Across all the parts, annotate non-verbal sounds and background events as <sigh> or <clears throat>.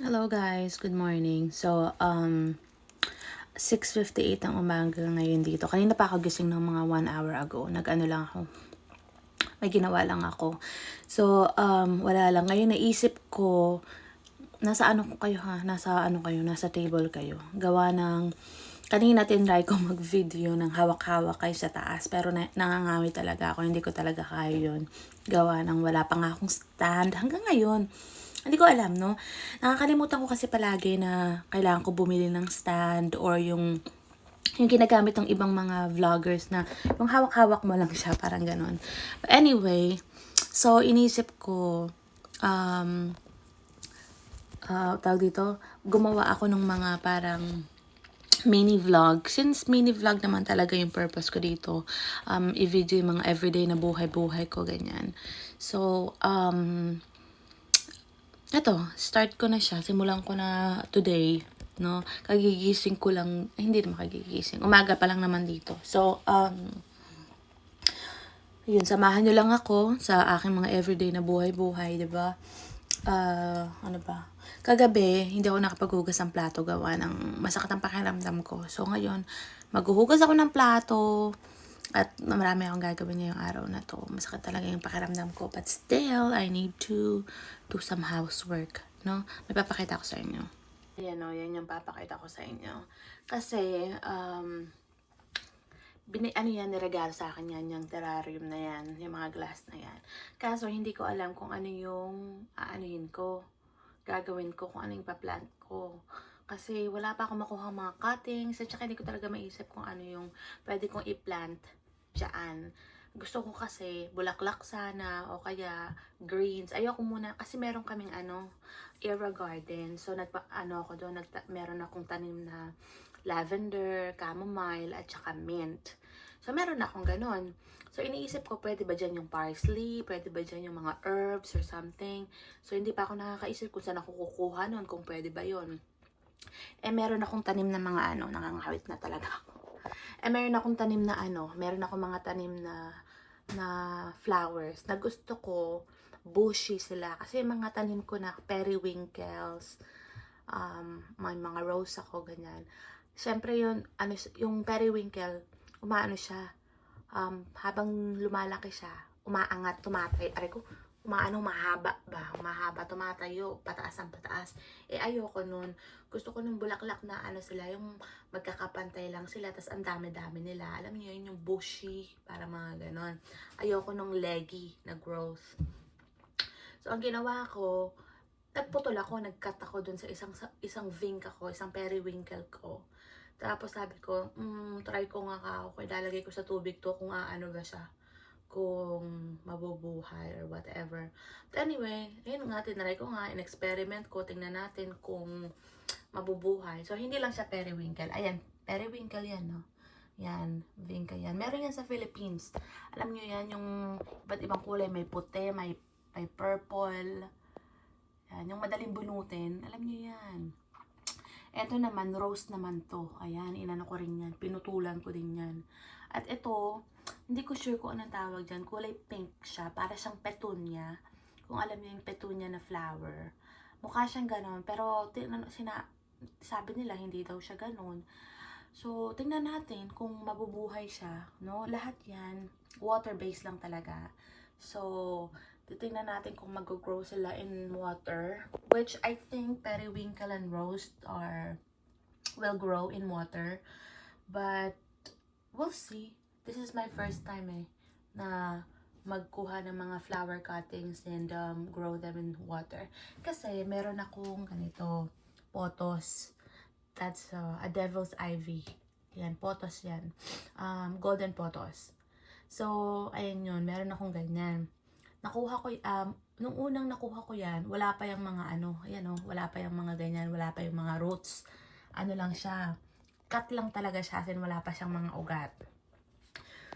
Hello guys, good morning. So, um, 6.58 ang umaga ngayon dito. Kanina pa ako gising ng mga 1 hour ago. Nag-ano lang ako. May ginawa lang ako. So, um, wala lang. Ngayon naisip ko, nasa ano ko kayo ha? Nasa ano kayo? Nasa table kayo. Gawa ng, kanina tinry ko <laughs> mag-video ng hawak-hawak kayo sa taas. Pero na, nangangawi talaga ako. Hindi ko talaga kaya yun. Gawa ng wala pa nga akong stand hanggang ngayon. Hindi ko alam, no? Nakakalimutan ko kasi palagi na kailangan ko bumili ng stand or yung yung ginagamit ng ibang mga vloggers na yung hawak-hawak mo lang siya, parang ganon. But anyway, so inisip ko, um, uh, tawag dito, gumawa ako ng mga parang mini vlog. Since mini vlog naman talaga yung purpose ko dito, um, i-video yung mga everyday na buhay-buhay ko, ganyan. So, um, eto, start ko na siya. Simulan ko na today, no? Kagigising ko lang, eh, hindi naman kagigising. Umaga pa lang naman dito. So, um, yun, samahan nyo lang ako sa aking mga everyday na buhay-buhay, di ba? Ah, ano ba? Kagabi, hindi ako nakapaghugas ng plato gawa ng masakit ang pakiramdam ko. So, ngayon, maghuhugas ako ng plato at marami akong gagawin ngayong araw na to. Masakit talaga yung pakiramdam ko. But still, I need to do some housework, no? May papakita ko sa inyo. Ayan o, yan yung papakita ko sa inyo. Kasi, um, bini, ano yan, niregalo sa akin yan, yung terrarium na yan, yung mga glass na yan. Kaso, hindi ko alam kung ano yung aanuhin ko, gagawin ko, kung ano yung paplant ko. Kasi wala pa akong makuha mga cuttings, at saka hindi ko talaga maisip kung ano yung pwede kong i-plant dyan. Gusto ko kasi bulaklak sana o kaya greens. Ayoko muna kasi meron kaming ano, era garden. So nagpa ano ako doon, nagta- meron akong tanim na lavender, chamomile at saka mint. So meron akong ganun. So iniisip ko pwede ba dyan yung parsley, pwede ba dyan yung mga herbs or something. So hindi pa ako nakakaisip kung saan ako kukuha nun, kung pwede ba yon eh, meron akong tanim na mga ano, nangangawit na talaga ako. Eh, meron akong tanim na ano, meron akong mga tanim na na flowers na gusto ko bushy sila. Kasi mga tanim ko na periwinkles, um, may mga rose ako, ganyan. Siyempre yun, ano, yung periwinkle, umaano siya, um, habang lumalaki siya, umaangat, tumatay. Aray ko, umaano, mahaba ba? Mahaba, tumatayo, pataas ang pataas. Eh, ayoko nun. Gusto ko nung bulaklak na ano sila, yung magkakapantay lang sila, tas ang dami-dami nila. Alam niyo yun, yung bushy, para mga ganon. Ayoko nung leggy na growth. So, ang ginawa ko, nagputol ako, nag-cut ako dun sa isang isang vink ako, isang periwinkle ko. Tapos sabi ko, mm, try ko nga ako, ilalagay ko sa tubig to kung aano ba siya kung mabubuhay or whatever. But anyway, yun nga, tinry ko nga, in-experiment ko, tingnan natin kung mabubuhay. So, hindi lang siya periwinkle. Ayan, periwinkle yan, no? Yan, winkle yan. Meron yan sa Philippines. Alam nyo yan, yung iba't ibang kulay. May puti, may, may purple. Yan, yung madaling bunutin. Alam nyo yan. Ito naman, rose naman to. Ayan, inano ko rin yan. Pinutulan ko din yan. At ito, hindi ko sure kung anong tawag dyan. Kulay pink siya. Para siyang petunia. Kung alam niyo yung petunia na flower. Mukha siyang ganon. Pero, tinan, sina, sabi nila, hindi daw siya ganon. So, tingnan natin kung mabubuhay siya. No? Lahat yan, water-based lang talaga. So, titingnan natin kung mag-grow sila in water. Which I think periwinkle and rose are will grow in water. But, we'll see. This is my first time eh, na magkuha ng mga flower cuttings and um, grow them in water. Kasi meron akong ganito, potos. That's uh, a devil's ivy. Yan, potos yan. Um, golden potos. So, ayan yun, meron akong ganyan. Nakuha ko, um, nung unang nakuha ko yan, wala pa yung mga ano, ayan o, wala pa yung mga ganyan, wala pa yung mga roots. Ano lang siya, cut lang talaga siya, as in wala pa siyang mga ugat.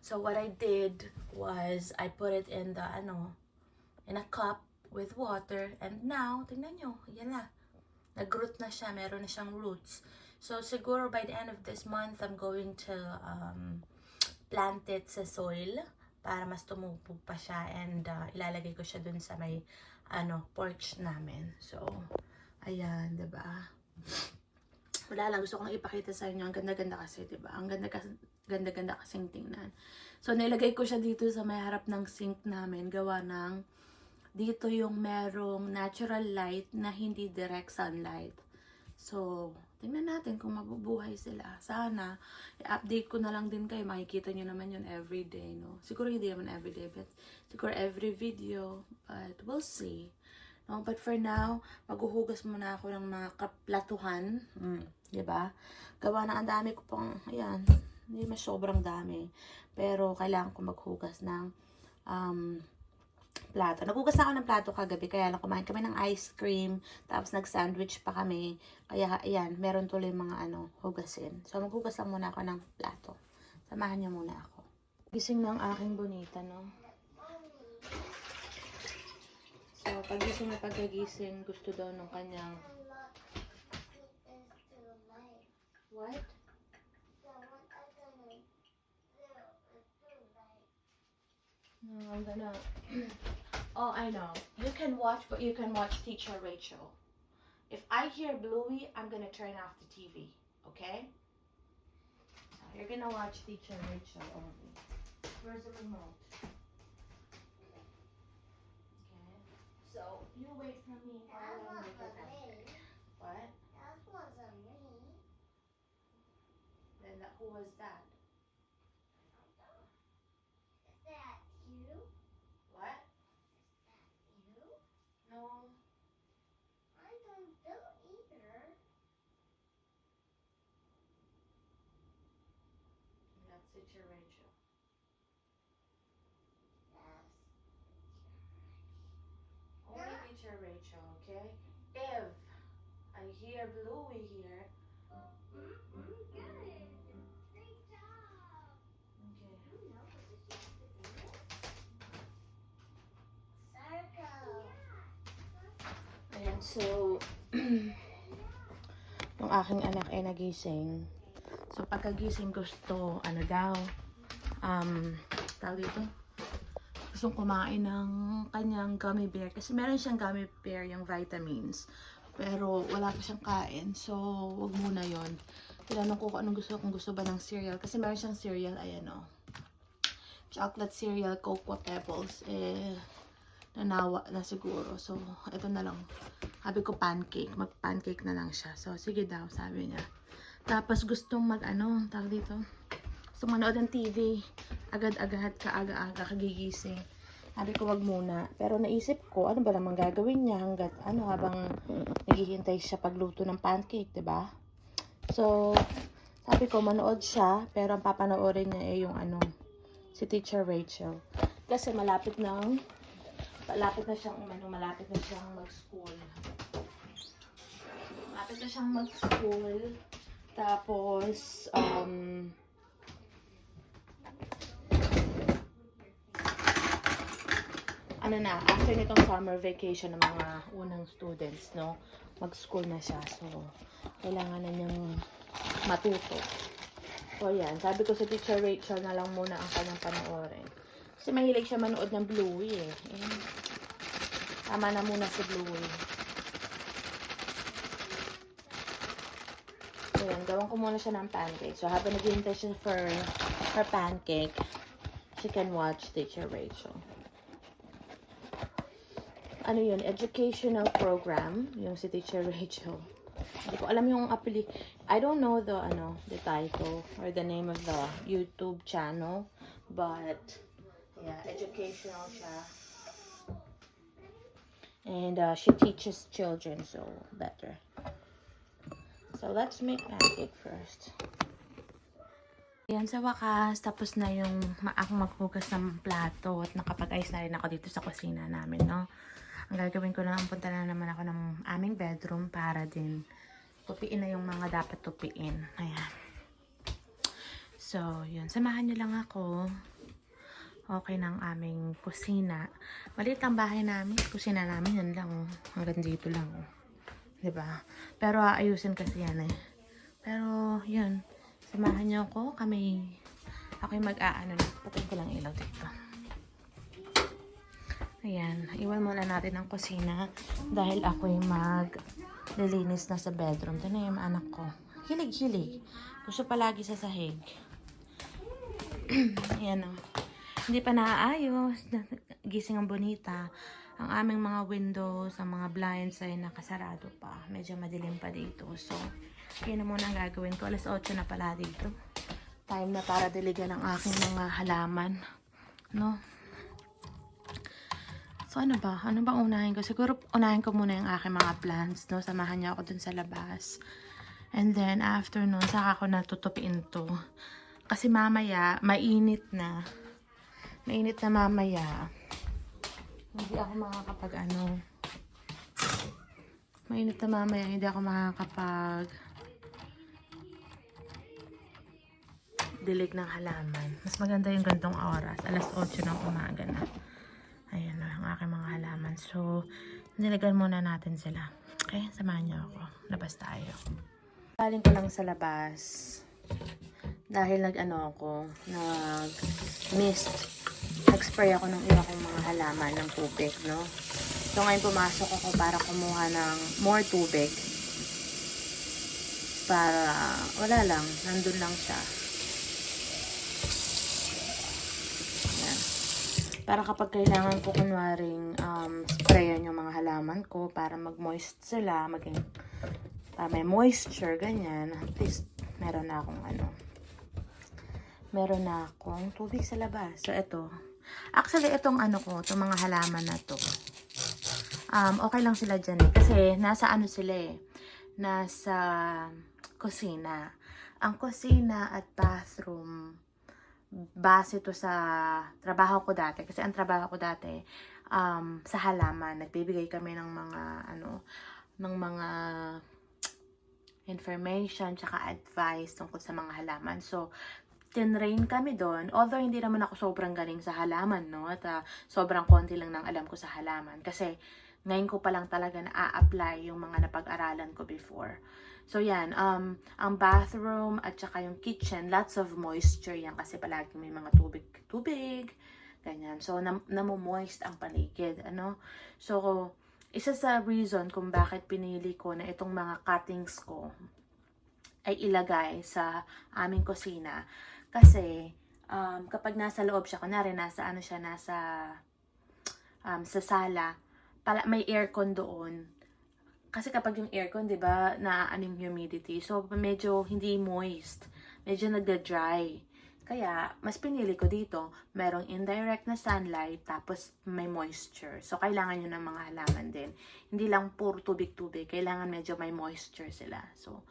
So what I did was I put it in the ano in a cup with water and now tingnan nyo, yan na. Nag-root na siya, meron na siyang roots. So siguro by the end of this month I'm going to um, plant it sa soil para mas tumubo pa siya and uh, ilalagay ko siya dun sa may ano porch namin. So Ayan, 'di ba? Wala lang, gusto kong ipakita sa inyo. Ang ganda-ganda kasi, 'di ba? Ang ganda kasi ganda-ganda kasing tingnan. So, nilagay ko siya dito sa may harap ng sink namin. Gawa ng dito yung merong natural light na hindi direct sunlight. So, tingnan natin kung mabubuhay sila. Sana, i-update ko na lang din kayo. Makikita nyo naman yun everyday, no? Siguro hindi naman everyday, but siguro every video. But we'll see. No? But for now, maghuhugas muna ako ng mga kaplatuhan. Mm, ba? Gawa na ang dami ko pang, ayan, hindi mas sobrang dami. Pero kailangan ko maghugas ng um, plato. Nagugas na ako ng plato kagabi, kaya lang kumain kami ng ice cream, tapos nag-sandwich pa kami. Kaya, ayan, meron tuloy mga ano, hugasin. So, maghugas lang muna ako ng plato. Samahan niyo muna ako. Gising ng aking bonita, no? So, pagising na pagkagising, gusto daw nung kanyang... What? No, I'm gonna. <clears throat> oh, I know. You can watch, but you can watch Teacher Rachel. If I hear Bluey, I'm gonna turn off the TV. Okay? So you're gonna watch Teacher Rachel only. Where's the remote? Okay. So you wait for me while I make it up. What? Then that, who was that? That's Teacher Rachel. Only Teacher Rachel, okay? If I hear Bluey here, okay. Ayan, so, <clears throat> yung aking anak ay nagising. So, pagkagising gusto, ano daw, um, tawag dito, gustong kumain ng kanyang gummy bear. Kasi meron siyang gummy bear, yung vitamins. Pero wala pa siyang kain. So, wag muna yon Tinanong ko kung anong gusto, kung gusto ba ng cereal. Kasi meron siyang cereal, ayan o. Chocolate cereal, Cocoa Pebbles. Eh, nanawa na siguro. So, ito na lang. Sabi ko pancake. Mag-pancake na lang siya. So, sige daw, sabi niya. Tapos gustong mag ano, tawag dito. Gusto manood ng TV. Agad-agad, kaaga-aga, kagigising. Sabi ko wag muna. Pero naisip ko, ano ba naman gagawin niya hanggat ano habang naghihintay siya pagluto ng pancake, 'di ba? So, sabi ko manood siya, pero ang papanoorin niya ay yung ano, si Teacher Rachel. Kasi malapit nang malapit na siyang ano, malapit na siyang mag-school. Malapit na siyang mag-school. Tapos, um, ano na, after nitong summer vacation ng mga unang students, no, mag-school na siya. So, kailangan na niyang matuto. So, yan. Sabi ko sa teacher Rachel na lang muna ang kanyang panoorin. Kasi mahilig siya manood ng Bluey eh. tama na muna si Bluey. So, yan. Gawan ko muna siya ng pancake. So, habang naghihintay siya for her pancake, she can watch teacher Rachel ano yun, educational program, yung si Teacher <laughs> Rachel. Hindi ko alam yung apeli. I don't know the ano, the title or the name of the YouTube channel, but yeah, educational siya. And uh, she teaches children, so better. So let's make pancake first. Yan, sa wakas, tapos na yung ma- ako maghugas ng plato at nakapag-ayos na rin ako dito sa kusina namin, no? Ang gagawin ko lang, punta na naman ako ng aming bedroom para din tupiin na yung mga dapat tupiin. Ayan. So, yun. Samahan nyo lang ako. Okay ng aming kusina. Maliit ang bahay namin. Kusina namin, yun lang. oh. Hanggang dito lang. oh. 'Di ba? Pero aayusin kasi yan eh. Pero, yun. Samahan nyo ako. Kami, ako yung mag-aano. Patay ko lang ilaw dito. Ayan, iwan muna natin ang kusina dahil ako yung mag naglilinis na sa bedroom. Ito na yung anak ko. Hilig-hilig. Gusto palagi sa sahig. <clears throat> Ayan o. Hindi pa naaayos. Gising ang bonita. Ang aming mga windows, ang mga blinds ay nakasarado pa. Medyo madilim pa dito. So, yun na muna ang gagawin ko. Alas 8 na pala dito. Time na para diligan ang aking mga halaman. No? So, ano ba? Ano ba unahin ko? Siguro, unahin ko muna yung aking mga plants, no? Samahan niya ako dun sa labas. And then, after nun, saka ako natutupiin to. Kasi mamaya, mainit na. Mainit na mamaya. Hindi ako makakapag, ano, mainit na mamaya, hindi ako makakapag dilig ng halaman. Mas maganda yung gantong oras. Alas 8 ng umaga na. Ayan na ang aking mga halaman. So, niligan muna natin sila. Okay, samahan niyo ako. Labas tayo. Galing ko lang sa labas. Dahil nag-ano ako, nag-mist. Nag-spray ako ng iba kong mga halaman ng tubig, no? So, ngayon pumasok ako para kumuha ng more tubig. Para, wala lang, nandun lang siya. Yan. Para kapag kailangan ko kunwaring um, sprayan yung mga halaman ko para mag-moist sila, maging para may moisture, ganyan. At least, meron na akong ano, meron na akong tubig sa labas. So, ito. Actually, itong ano ko, itong mga halaman na to, um, okay lang sila dyan eh. Kasi, nasa ano sila eh, nasa kusina. Ang kusina at bathroom, base to sa trabaho ko dati. Kasi ang trabaho ko dati, um, sa halaman, nagbibigay kami ng mga, ano, ng mga information, tsaka advice tungkol sa mga halaman. So, tinrain kami doon. Although, hindi naman ako sobrang galing sa halaman, no? At ah, sobrang konti lang ng alam ko sa halaman. Kasi, ngayon ko pa lang talaga na-apply yung mga napag-aralan ko before. So, yan. Um, ang bathroom at saka yung kitchen, lots of moisture yan kasi palagi may mga tubig-tubig. Ganyan. So, nam namomoist ang paligid. Ano? So, isa sa reason kung bakit pinili ko na itong mga cuttings ko ay ilagay sa aming kusina. Kasi, um, kapag nasa loob siya, kunwari nasa ano siya, nasa um, sa sala, pala, may aircon doon. Kasi kapag yung aircon, di ba, na yung humidity. So, medyo hindi moist. Medyo nagda-dry. Kaya, mas pinili ko dito, merong indirect na sunlight, tapos may moisture. So, kailangan yun ng mga halaman din. Hindi lang puro tubig-tubig. Kailangan medyo may moisture sila. So,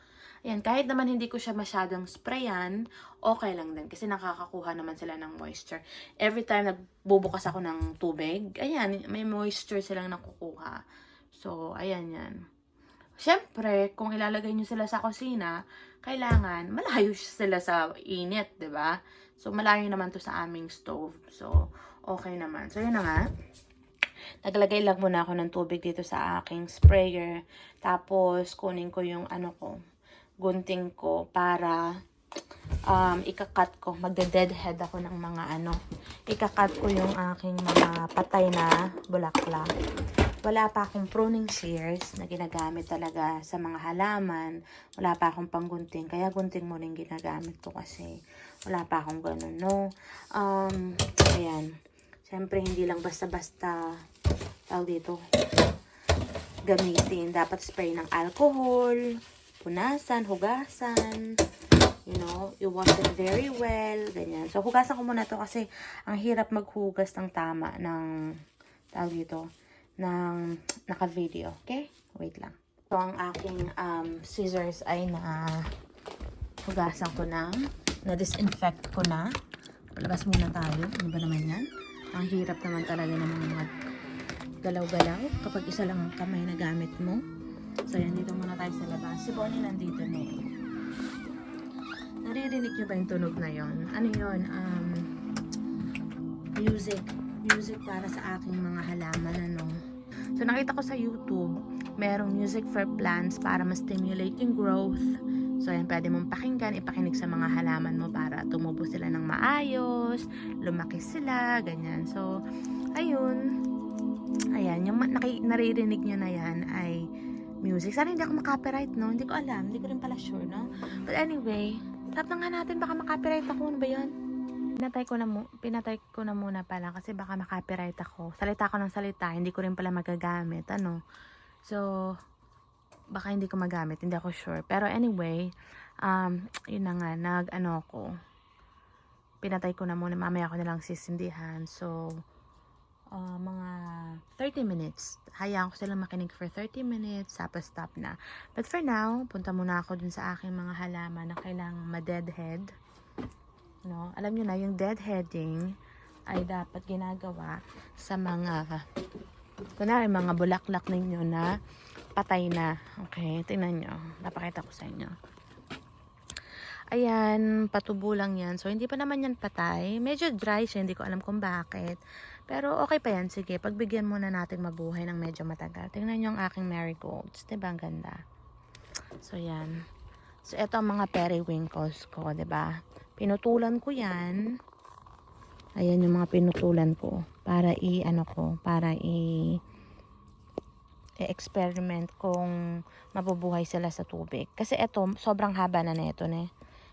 ayan, kahit naman hindi ko siya masyadong sprayan, okay lang din. Kasi nakakakuha naman sila ng moisture. Every time nagbubukas ako ng tubig, ayan, may moisture silang nakukuha. So, ayan yan. Siyempre, kung ilalagay nyo sila sa kusina, kailangan malayo <laughs> sila sa init, ba? So, malayo naman to sa aming stove. So, okay naman. So, yun na nga. Naglagay lang muna ako ng tubig dito sa aking sprayer. Tapos, kunin ko yung ano ko, gunting ko para um, ikakat ko. Magde-deadhead ako ng mga ano. Ikakat ko yung aking mga patay na bulaklak wala pa akong pruning shears na ginagamit talaga sa mga halaman. Wala pa akong panggunting. Kaya gunting mo rin ginagamit ko kasi wala pa akong ganun, no? Um, ayan. Siyempre, hindi lang basta-basta tawag dito gamitin. Dapat spray ng alcohol, punasan, hugasan. You know, you wash it very well. Ganyan. So, hugasan ko muna to kasi ang hirap maghugas ng tama ng tawag dito ng naka-video. Okay? Wait lang. So, ang aking um, scissors ay na hugasan ko na. Na-disinfect ko na. Labas muna tayo. Ano ba naman yan? Ang hirap naman talaga ng mga galaw-galaw kapag isa lang ang kamay na gamit mo. So, yan. Dito muna tayo sa labas. Si Bonnie nandito na eh. Naririnig niyo ba yung tunog na yon? Ano yon? Um, music music para sa aking mga halaman ano. So nakita ko sa YouTube, merong music for plants para ma-stimulate yung growth. So yan, pwede mong pakinggan, ipakinig sa mga halaman mo para tumubo sila ng maayos, lumaki sila, ganyan. So, ayun. Ayan, yung naki, naririnig nyo na yan ay music. Sana hindi ako makapiright, no? Hindi ko alam. Hindi ko rin pala sure, no? But anyway, tap na nga natin. Baka makapiright ako. Ano ba yun? Pinatay ko na, mu- pinatay ko na muna pala kasi baka makapiright ako. Salita ko ng salita. Hindi ko rin pala magagamit. Ano? So, baka hindi ko magamit. Hindi ako sure. Pero anyway, um, yun na nga. Nag, ano ako. Pinatay ko na muna. Mamaya ko na lang sisindihan. So, uh, mga 30 minutes. Hayaan ko silang makinig for 30 minutes, tapos stop na. But for now, punta muna ako dun sa aking mga halaman na kailangang ma-deadhead. No? Alam nyo na, yung deadheading ay dapat ginagawa sa mga kunwari mga bulaklak ninyo na patay na. Okay, tingnan nyo. Napakita ko sa inyo. Ayan, patubo lang yan. So, hindi pa naman yan patay. Medyo dry siya, hindi ko alam kung bakit. Pero okay pa yan. Sige, pagbigyan muna natin mabuhay ng medyo matagal. Tingnan nyo ang aking marigolds. Diba ang ganda? So, yan. So, ito ang mga periwinkles ko, ba? Pinutulan ko yan. Ayan yung mga pinutulan ko. Para i, ano ko, para i, i-experiment kung mabubuhay sila sa tubig. Kasi ito, sobrang haba na nito, ne.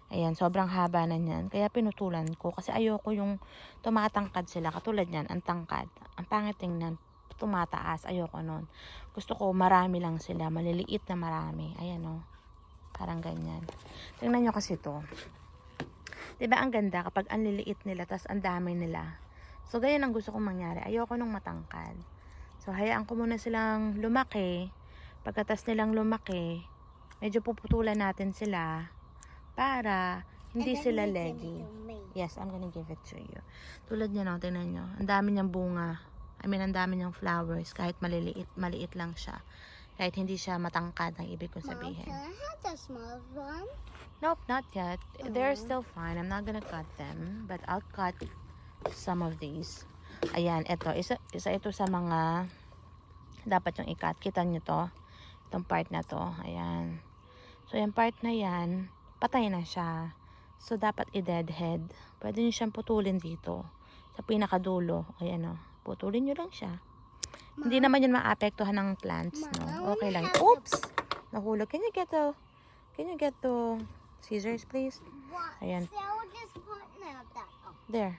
Ayan, sobrang haba na niyan. Kaya pinutulan ko. Kasi ayoko yung tumatangkad sila. Katulad niyan, ang tangkad. Ang pangit tingnan, tumataas. Ayoko nun. Gusto ko marami lang sila. Maliliit na marami. Ayan o. Parang ganyan. Tingnan nyo kasi to. 'Di ba ang ganda kapag ang liliit nila tas ang dami nila. So ganyan ang gusto kong mangyari. Ayoko nung matangkad. So hayaan ko muna silang lumaki. Pagkatas nilang lumaki, medyo puputulan natin sila para hindi sila leggy. Yes, I'm gonna give it to you. Tulad niya, no, tingnan nyo. Ang dami niyang bunga. I mean, ang dami niyang flowers. Kahit maliliit, maliit lang siya. Kahit hindi siya matangkad, ang ibig kong Mom, sabihin. can I have the small one? Nope, not yet. They're still fine. I'm not gonna cut them. But I'll cut some of these. Ayan, ito. Isa, isa ito sa mga dapat yung i-cut. Kita nyo to? Itong part na to. Ayan. So, yung part na yan, patay na siya. So, dapat i-deadhead. Pwede nyo siyang putulin dito. Sa pinakadulo. Ayan o. Putulin nyo lang siya. Hindi naman yun maapektuhan ng plants, no? Okay lang. Oops! Nahulog. Can you get the, can you get the scissors, please? Ayan. Oh, There.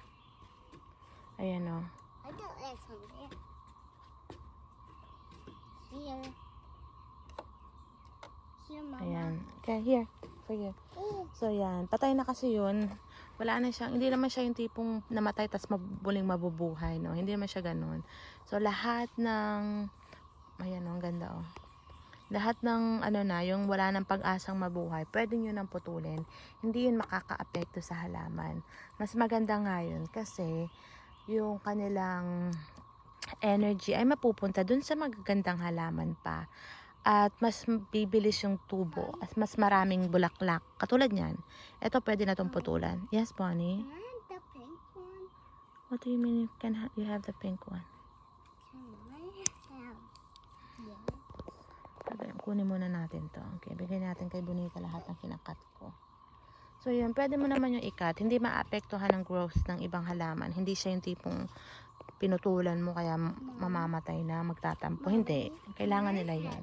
Ayan o. I got this one there. Here. Here, Mama. Ayan. Okay, here. Oh, So, yan. Patay na kasi yun. Wala na siyang, hindi naman siya yung tipong namatay tas mabuling mabubuhay, no? Hindi naman siya ganun. So, lahat ng, ayan o, ang ganda o. Lahat ng, ano na, yung wala ng pag-asang mabuhay, pwede nyo nang putulin. Hindi yun makaka-apekto sa halaman. Mas maganda nga yun kasi yung kanilang energy ay mapupunta dun sa magagandang halaman pa. At mas bibilis yung tubo at mas maraming bulaklak. Katulad niyan. Ito pwede na tong putulan. Yes, Bonnie? the pink one? What do you mean you can ha- you have the pink one? Okay, kunin muna natin to. Okay, bigyan natin kay Bonita lahat ng kinakat ko. So, yun. Pwede mo naman yung ikat. Hindi maapektuhan ng growth ng ibang halaman. Hindi siya yung tipong pinutulan mo kaya mamamatay na, magtatampo. Hindi. Kailangan nila yan.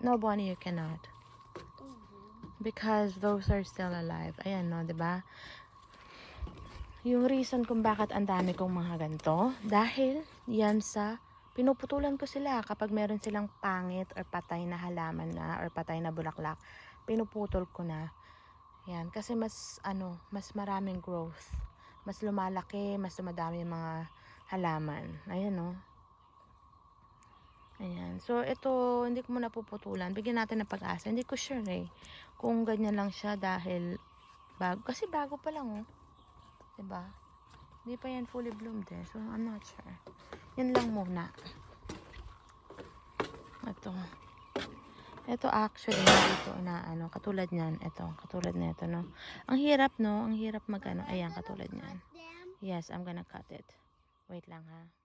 No, Bonnie, you cannot. Because those are still alive. Ayan, no, ba? Yung reason kung bakit ang dami kong mga ganito, dahil yan sa pinuputulan ko sila kapag meron silang pangit or patay na halaman na or patay na bulaklak, pinuputol ko na. Yan, kasi mas ano, mas maraming growth. Mas lumalaki, mas dumadami yung mga halaman. Ayan, no. Ayan. So, ito, hindi ko muna puputulan. Bigyan natin ng pag-asa. Hindi ko sure eh. Kung ganyan lang siya dahil bago. Kasi bago pa lang oh. 'Di ba? Hindi pa yan fully bloomed eh. So, I'm not sure. Yan lang muna. Ito. Ito actually, dito na ano, katulad niyan. Ito, katulad nito, no. Ang hirap, no. Ang hirap mag ano. Ayan, katulad niyan. Yes, I'm gonna cut it. Wait lang ha.